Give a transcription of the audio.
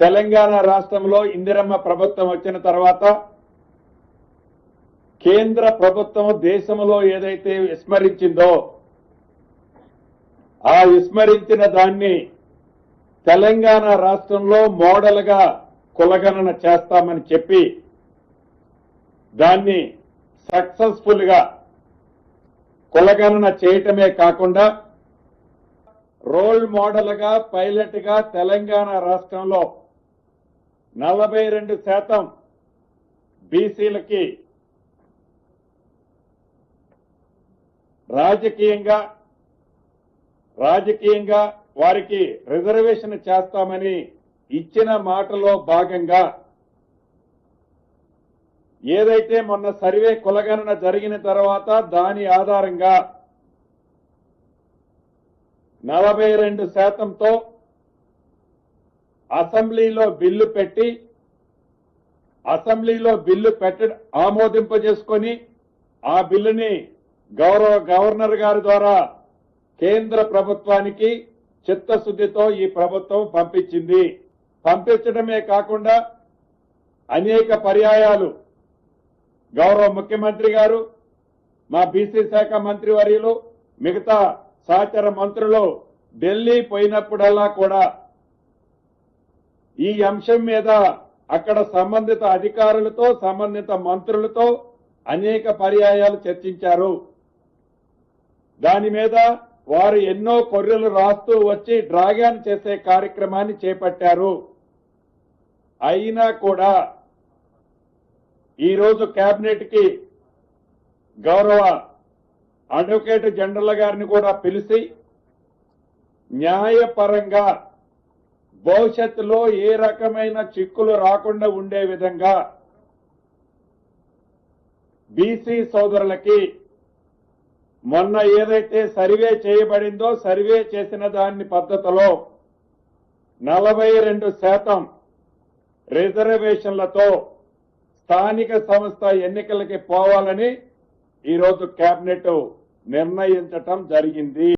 తెలంగాణ రాష్ట్రంలో ఇందిరమ్మ ప్రభుత్వం వచ్చిన తర్వాత కేంద్ర ప్రభుత్వం దేశంలో ఏదైతే విస్మరించిందో ఆ విస్మరించిన దాన్ని తెలంగాణ రాష్ట్రంలో మోడల్గా కులగణన చేస్తామని చెప్పి దాన్ని సక్సెస్ఫుల్గా కులగణన చేయటమే కాకుండా రోల్ మోడల్గా పైలట్గా తెలంగాణ రాష్ట్రంలో నలభై రెండు శాతం బీసీలకి రాజకీయంగా రాజకీయంగా వారికి రిజర్వేషన్ చేస్తామని ఇచ్చిన మాటలో భాగంగా ఏదైతే మొన్న సర్వే కులగణన జరిగిన తర్వాత దాని ఆధారంగా నలభై రెండు శాతంతో అసెంబ్లీలో బిల్లు పెట్టి అసెంబ్లీలో బిల్లు పెట్ట ఆమోదింపజేసుకొని ఆ బిల్లుని గౌరవ గవర్నర్ గారి ద్వారా కేంద్ర ప్రభుత్వానికి చిత్తశుద్ధితో ఈ ప్రభుత్వం పంపించింది. పంపించడమే కాకుండా అనేక పర్యాయాలు గౌరవ ముఖ్యమంత్రి గారు మా బీసీ శాఖ మంత్రి వర్యులు మిగతా సహచర మంత్రులు ఢిల్లీ పోయినప్పుడల్లా కూడా ఈ అంశం మీద అక్కడ సంబంధిత అధికారులతో సంబంధిత మంత్రులతో అనేక పర్యాయాలు చర్చించారు. దాని మీద వారు ఎన్నో కొర్రెలు రాస్తూ వచ్చి డ్రాగాన్ చేసే కార్యక్రమాన్ని చేపట్టారు. అయినా కూడా ఈరోజు కేబినెట్కి గౌరవ అడ్వకేట్ జనరల్ గారిని కూడా పిలిచి న్యాయపరంగా భవిష్యత్తులో ఏ రకమైన చిక్కులు రాకుండా ఉండే విధంగా బీసీ సోదరులకి మొన్న ఏదైతే సర్వే చేయబడిందో సర్వే చేసిన దాని పద్ధతిలో నలభై రెండు శాతం రిజర్వేషన్లతో స్థానిక సంస్థ ఎన్నికలకి పోవాలని ఈరోజు కేబినెట్ నిర్ణయించటం జరిగింది.